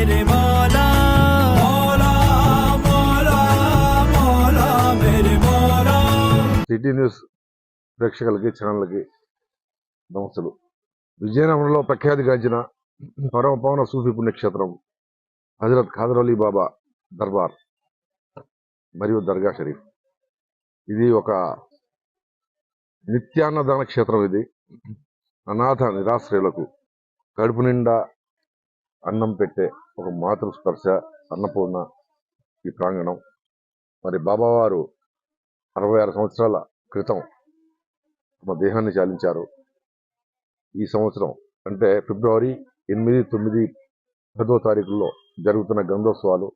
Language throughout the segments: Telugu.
मेरे मौला मौला मौला मौला मेरे मौला సిటీ న్యూస్ ప్రేక్షకులకి ఛానళ్ళకి నమస్తులు విజయనగరంలో ప్రఖ్యాతిగాంచిన పరమ పవన సూఫీ పుణ్యక్షేత్రం హజరత్ ఖాదర్ అలీ బాబా దర్బార్ మరియు దర్గా షరీఫ్ ఇది ఒక నిత్యాన్నదాన క్షేత్రం ఇది అనాథ నిరాశ్రయులకు కడుపు నిండా అన్నం పెట్టే ఒక మాతృస్పర్శ అన్నపూర్ణ ఈ ప్రాంగణం. మరి బాబావారు అరవై ఆరు సంవత్సరాల క్రితం తమ దేహాన్ని చాలించారు. ఈ సంవత్సరం అంటే ఫిబ్రవరి ఎనిమిది తొమ్మిది పదో తారీఖుల్లో జరుగుతున్న గంధోత్సవాలు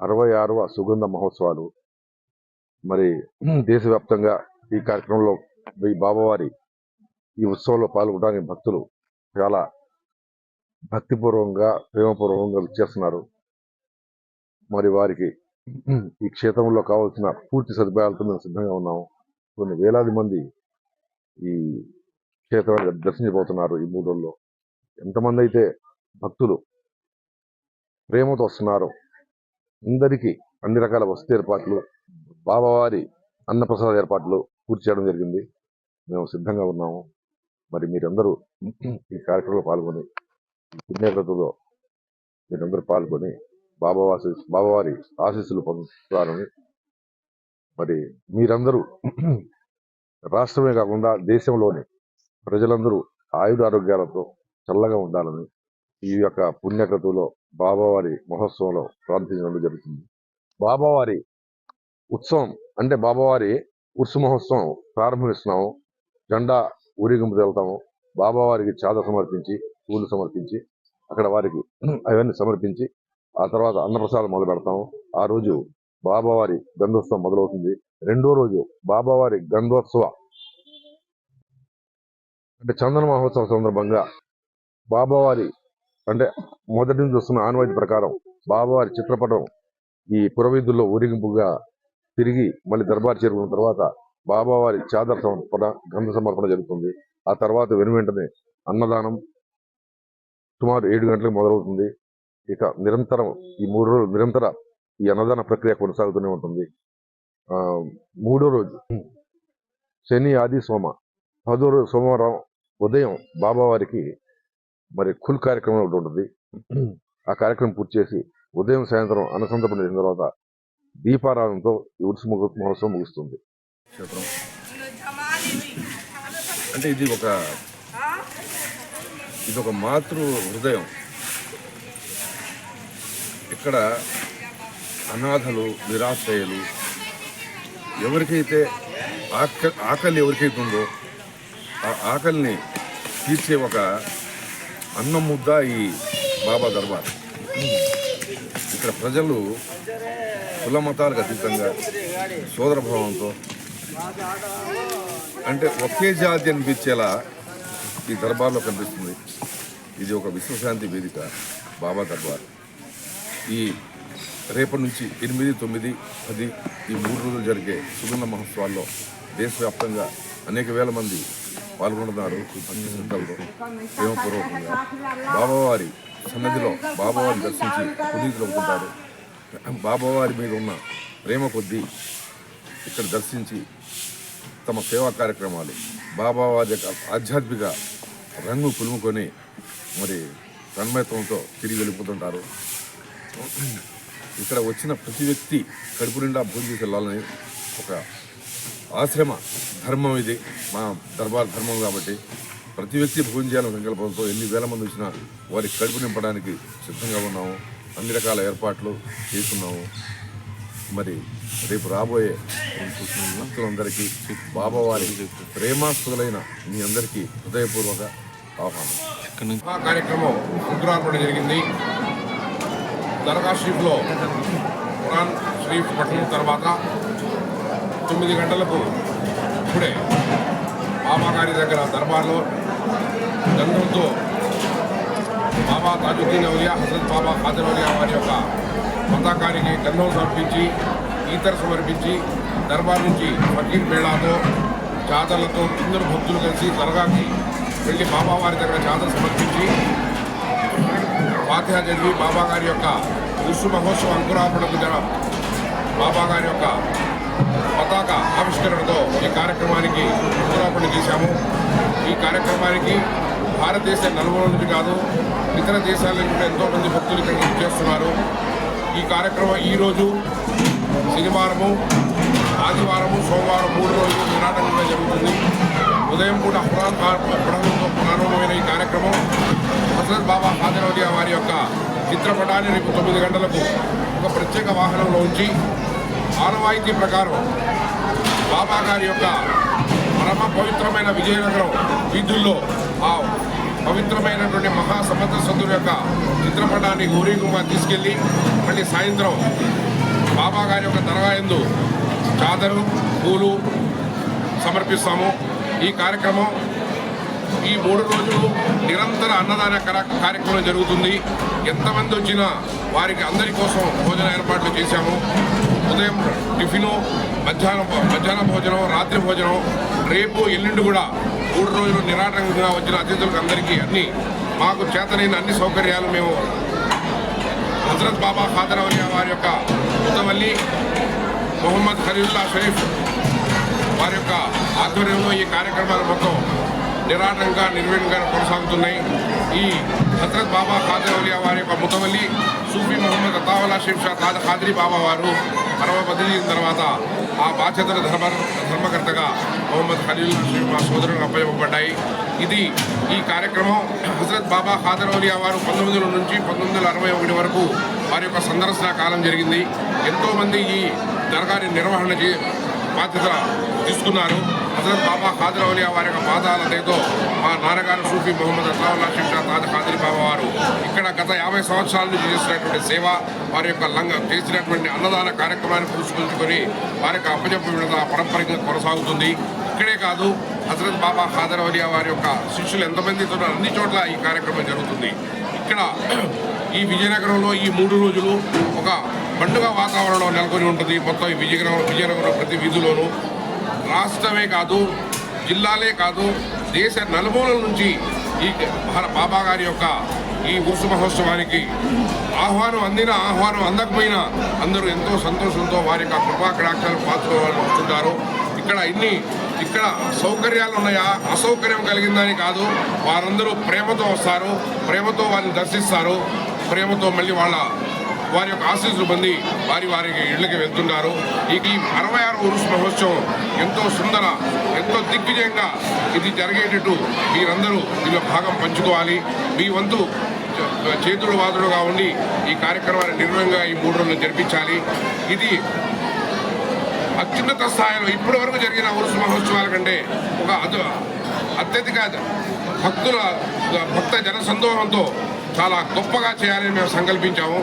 అరవై ఆరవ సుగంధ మహోత్సవాలు. మరి దేశవ్యాప్తంగా ఈ కార్యక్రమంలో ఈ బాబావారి ఈ ఉత్సవంలో పాల్గొనడానికి భక్తులు చాలా భక్తిపూర్వకంగా ప్రేమపూర్వకంగా చేస్తున్నారు. మరి వారికి ఈ క్షేత్రంలో కావాల్సిన పూర్తి సదుపాయాలతో మేము సిద్ధంగా ఉన్నాము. కొన్ని వేలాది మంది ఈ క్షేత్రాన్ని దర్శించబోతున్నారు ఈ మూడు రోజుల్లో ఎంతమంది అయితే భక్తులు ప్రేమతో వస్తున్నారు. అందరికీ అన్ని రకాల వసతి ఏర్పాట్లు బాబావారి అన్నప్రసాద ఏర్పాట్లు పూర్తి చేయడం జరిగింది. మేము సిద్ధంగా ఉన్నాము. మరి మీరందరూ ఈ కార్యక్రమంలో పాల్గొని ఈ పుణ్యవ్రతలో మీరందరూ పాల్గొని బాబావాసి బాబావారి ఆశీస్సులు పొందుతారని మరి మీరందరూ రాష్ట్రమే కాకుండా దేశంలోని ప్రజలందరూ ఆయుధ ఆరోగ్యాలతో చల్లగా ఉండాలని ఈ యొక్క పుణ్యకృతులో బాబావారి మహోత్సవంలో ప్రార్థించడం జరుగుతుంది. బాబావారి ఉత్సవం అంటే బాబావారి ఉర్సు మహోత్సవం ప్రారంభిస్తున్నాము జెండా ఊరేగింపు వెళ్తాము. బాబావారికి చాద సమర్పించి పూలు సమర్పించి అక్కడ వారికి అవన్నీ సమర్పించి ఆ తర్వాత అన్నప్రసాదం మొదలు పెడతాము. ఆ రోజు బాబావారి గంధోత్సవం మొదలవుతుంది. రెండో రోజు బాబావారి గంధోత్సవ అంటే చందన మహోత్సవ సందర్భంగా బాబావారి అంటే మొదటి నుంచి వస్తున్న ఆనవాయితీ ప్రకారం బాబావారి చిత్రపటం ఈ పురవీధుల్లో ఊరేగింపుగా తిరిగి మళ్ళీ దర్బార్ చేరుకున్న తర్వాత బాబావారి చాదర సమర్పణ గంధ సమర్పణ జరుగుతుంది. ఆ తర్వాత వెను వెంటనే అన్నదానం సుమారు ఏడు గంటలకు మొదలవుతుంది. ఇక నిరంతరం ఈ మూడు రోజులు నిరంతర ఈ అన్నదాన ప్రక్రియ కొనసాగుతూనే ఉంటుంది. ఆ మూడో రోజు శని ఆది సోమ. పదో రోజు సోమవారం ఉదయం బాబావారికి మరి కుల్ కార్యక్రమం ఒకటి ఉంటుంది. ఆ కార్యక్రమం పూర్తి చేసి ఉదయం సాయంత్రం అన్నసంతపడి అయిన తర్వాత దీపారాధనతో ఈ ఉత్సవ ముహూ- మహోత్సవం ముగుస్తుంది. అంటే ఇది ఒక ఇది ఒక మాతృ హృదయం. ఇక్కడ అనాథలు నిరాశ్రయులు ఎవరికైతే ఆక ఆకలి ఎవరికైతే ఉందో ఆ ఆకలిని తీర్చే ఒక అన్నం ముద్ద ఈ బాబా దర్బార్. ఇక్కడ ప్రజలు కుల మతాలకు అతీతంగా సోదరభావంతో అంటే ఒకే జాతి అనిపించేలా ఈ దర్బార్లో కనిపిస్తుంది. ఇది ఒక విశ్వశాంతి వేదిక బాబా దర్బార్. ఈ రేపటి నుంచి ఎనిమిది తొమ్మిది పది ఈ మూడు రోజులు జరిగే సుగంధ మహోత్సవాల్లో దేశవ్యాప్తంగా అనేక వేల మంది పాల్గొంటున్నారు. ప్రేమపూర్వకంగా బాబావారి సన్నదిలో బాబావారిని దర్శించి పునీతులు అవుతుంటారు. బాబావారి మీద ఉన్న ప్రేమ కొద్దీ ఇక్కడ దర్శించి తమ సేవా కార్యక్రమాలు బాబావారి యొక్క ఆధ్యాత్మిక రంగు పులుముకొని మరి తన్మయత్వంతో తిరిగి వెళ్ళిపోతుంటారు. ఇక్కడ వచ్చిన ప్రతి వ్యక్తి కడుపు నిండా భోజనం వెళ్ళాలని ఒక ఆశ్రమ ధర్మం ఇది. మా దర్బార్ ధర్మం కాబట్టి ప్రతి వ్యక్తి భోజనం చేయాలని సంకల్పంతో ఎన్ని వేల మంది వచ్చినా వారికి కడుపు నింపడానికి సిద్ధంగా ఉన్నాము. అన్ని రకాల ఏర్పాట్లు చేస్తున్నాము. మరి రేపు రాబోయే భక్తులందరికీ బాబావారి ప్రేమాస్తులైన మీ అందరికీ హృదయపూర్వక ఆహ్వానం. కార్యక్రమం శుక్రవారం జరిగింది. దర్గా షరీఫ్లో ఖురాన్ షరీఫ్ పఠనం తర్వాత తొమ్మిది గంటలకు ఇప్పుడే బాబా గారి దగ్గర దర్బార్లో గంధంతో బాబా తాజుద్దీన్ ఔలియా హజరత్ బాబా ఖాదర్ ఔలియా వారి యొక్క పతాకానికి గంధం సమర్పించి ఈతర సమర్పించి దర్బార్ నుంచి ఫకీర్ మేళాతో చాదర్లతో అందరూ భక్తులు కలిసి దర్గాకి వెళ్ళి బాబా వారి దగ్గర చాదర్ సమర్పించి పాత్యా చదివి బాబా గారి యొక్క ఉర్సు మహోత్సవ అంకురాపణకు జర బాబా గారి యొక్క పతాక ఆవిష్కరణతో ఈ కార్యక్రమానికి అంకురాపణ చేశాము. ఈ కార్యక్రమానికి భారతదేశ నలుగురు నుంచి కాదు ఇతర దేశాల నుంచి కూడా ఎంతో మంది భక్తులు ఇక్కడ చేస్తున్నారు. ఈ కార్యక్రమం ఈరోజు శనివారము ఆదివారము సోమవారం మూడు రోజులు నిరాటంగా జరుగుతుంది. ఉదయం పూట పురాణ ప్రారంభమైన ఈ కార్యక్రమం హజరత్ బాబా హాజరౌలియా వారి యొక్క చిత్రపటాన్ని రేపు తొమ్మిది గంటలకు ఒక ప్రత్యేక వాహనంలో ఉంచి ఆనవాయితీ ప్రకారం బాబా గారి యొక్క పరమ పవిత్రమైన విజయనగరం వీధుల్లో ఆ పవిత్రమైనటువంటి మహాసముద్ర సంతుల యొక్క చిత్రపటాన్ని ఊరేగుగా తీసుకెళ్ళి మళ్ళీ సాయంత్రం బాబా గారి యొక్క దర్గా యందు చాదరు పూలు సమర్పిస్తాము. ఈ కార్యక్రమం ఈ మూడు రోజులు నిరంతర అన్నదాన కార్యక్రమం జరుగుతుంది. ఎంతమంది వచ్చినా వారికి అందరి కోసం భోజన ఏర్పాట్లు చేశాము. ఉదయం టిఫిను మధ్యాహ్నం మధ్యాహ్న భోజనం రాత్రి భోజనం రేపు ఎల్లుండి కూడా మూడు రోజులు నిరాటంకంగా వచ్చిన అతిథులకు అందరికీ అన్ని మాకు చేతనైన అన్ని సౌకర్యాలు మేము హజరత్ బాబా ఖాదరవలియా వారి యొక్క ముతవల్లి మొహమ్మద్ ఖలీల్లా షరీఫ్ వారి యొక్క ఆధ్వర్యంలో ఈ కార్యక్రమాలు మొత్తం నిరాటంగా నిర్వీణంగా కొనసాగుతున్నాయి. ఈ హజరత్ బాబా ఖాదరవలియా వారి యొక్క ముతవల్లి సూఫీ మొహమ్మద్ అతావలా షరీఫ్ షా ఖాదరీ ఖాద్రీ బాబా వారు పరమ బదిలీ తర్వాత ఆ బాధ్యతల ధర్మ ధర్మకర్తగా మొహమ్మద్ ఖలీల్లా మా సోదరులకు అప్పచెప్పబడ్డాయి. ఇది ఈ కార్యక్రమం హజరత్ బాబా ఖాదర్ అలియా వారు పంతొమ్మిది వందల నుంచి పంతొమ్మిది వందల అరవై ఒకటి వరకు వారి యొక్క సందర్శన కాలం జరిగింది. ఎంతోమంది ఈ దర్గాని నిర్వహణ బాధ్యత తీసుకున్నారు. హజరత్ బాబా ఖాదర్ అలియా వారి యొక్క పాదాల దయతో మా నాన్నగారు సూఫీ మొహమ్మద్ అట్లావుల్లా శిక్ష తాజ్ ఖాదరి బాబా వారు ఇక్కడ గత యాభై సంవత్సరాల నుంచి చేసినటువంటి సేవ వారి యొక్క లంగ చేసినటువంటి అన్నదాన కార్యక్రమాన్ని పురస్కరించుకొని వారి యొక్క అప్పజెప్ప విడత పరంపరగా కొనసాగుతుంది. ఇక్కడే కాదు హజరత్ బాబా ఖాదర్ అలియా వారి యొక్క శిష్యులు ఎంతమందితో అన్ని చోట్ల ఈ కార్యక్రమం జరుగుతుంది. ఇక్కడ ఈ విజయనగరంలో ఈ మూడు రోజులు ఒక పండుగ వాతావరణం నెలకొని ఉంటుంది. మొత్తం ఈ విజయనగరం విజయనగరం ప్రతి వీధిలోనూ రాష్ట్రమే కాదు జిల్లాలే కాదు దేశ నలుమూలల నుంచి ఈ బాబా గారి యొక్క ఈ ఉరుసు మహోత్సవానికి ఆహ్వానం అందిన ఆహ్వానం అందకపోయినా అందరూ ఎంతో సంతోషంతో వారి యొక్క కృపాకటాక్షాలు పాత్రలు వస్తుంటారు. ఇక్కడ ఇన్ని ఇక్కడ సౌకర్యాలు ఉన్నాయా? అసౌకర్యం కలిగిందని కాదు వారందరూ ప్రేమతో వస్తారు ప్రేమతో వారిని దర్శిస్తారు ప్రేమతో మళ్ళీ వాళ్ళ వారి యొక్క ఆశీస్సులు పొంది వారి వారికి ఇళ్ళకి వెళ్తున్నారు ఇక ఈ అరవై ఆరు ఉరుసు మహోత్సవం ఎంతో సుందర ఎంతో దిగ్విజయంగా ఇది జరిగేటట్టు మీరందరూ దీనిలో భాగం పంచుకోవాలి. మీ వంతు చేతుల వాదులుగా ఉండి ఈ కార్యక్రమాన్ని నిర్వహంగా ఈ మూడు రోజులు జరిపించాలి. ఇది అత్యున్నత స్థాయిలో ఇప్పటి వరకు జరిగిన ఉరుసు మహోత్సవాల కంటే ఒక అత్యధిక భక్తుల భక్త జన సందోహంతో చాలా గొప్పగా చేయాలని మేము సంకల్పించాము.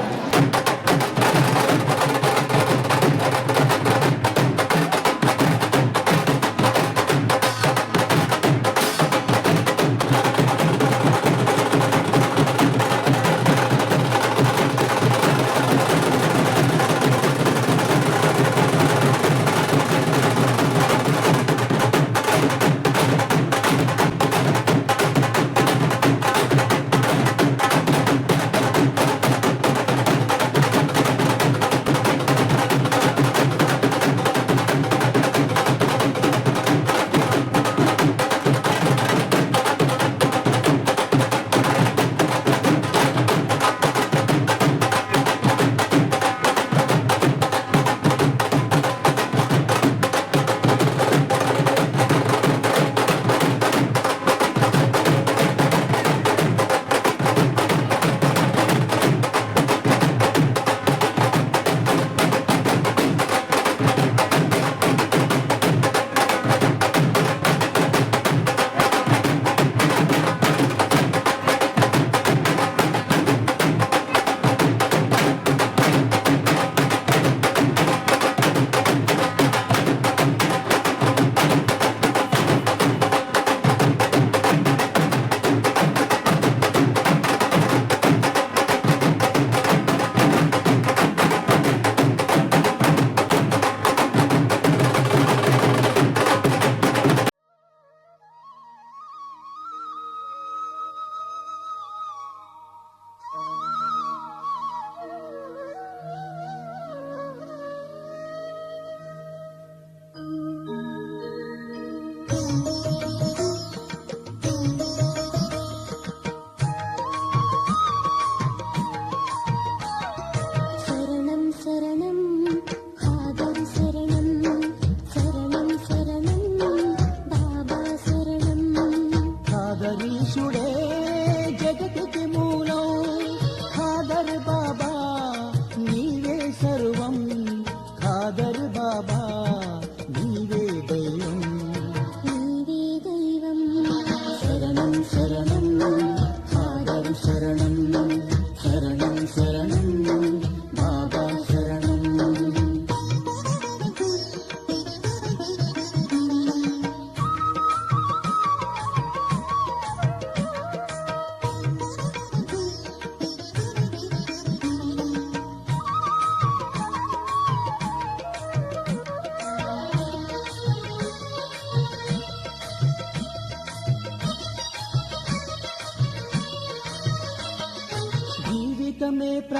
జగదీశుడే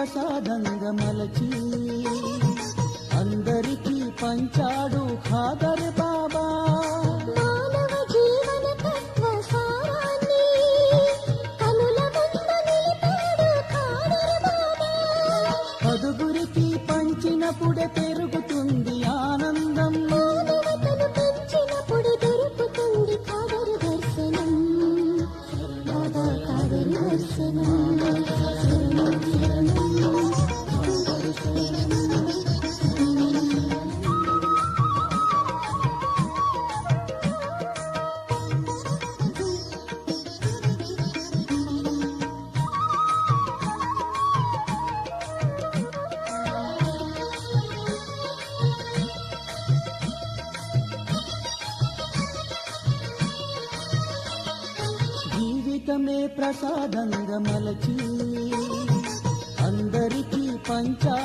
ప్రసాదంగా మలచి అందరికీ పంచాడు ప్రసాదంగా మలచి అందరికీ పంచా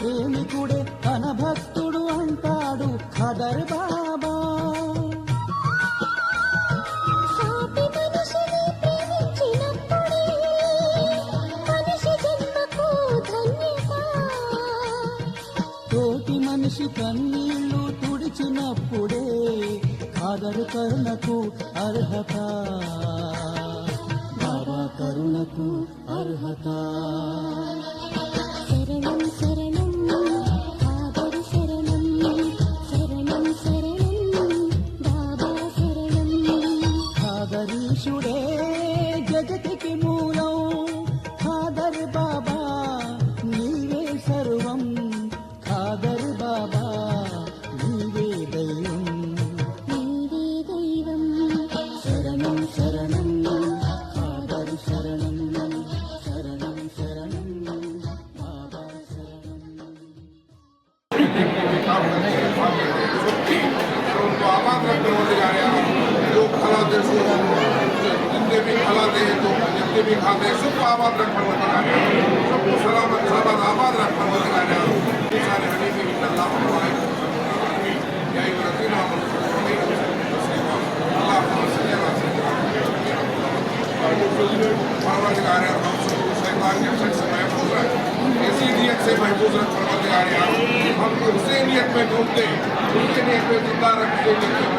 ప్రేమికుడే తన భక్తుడు అంటాడు ఖదర్ బాబా. తోటి మనిషి కన్నీళ్ళు తుడిచినప్పుడే ఖాదరు కరుణకు అర్హత. బాబా కరుణకు అర్హత. निकाले हमको उसी नियत में ढूंढते उसे नियत में ज़िंदा रखते हैं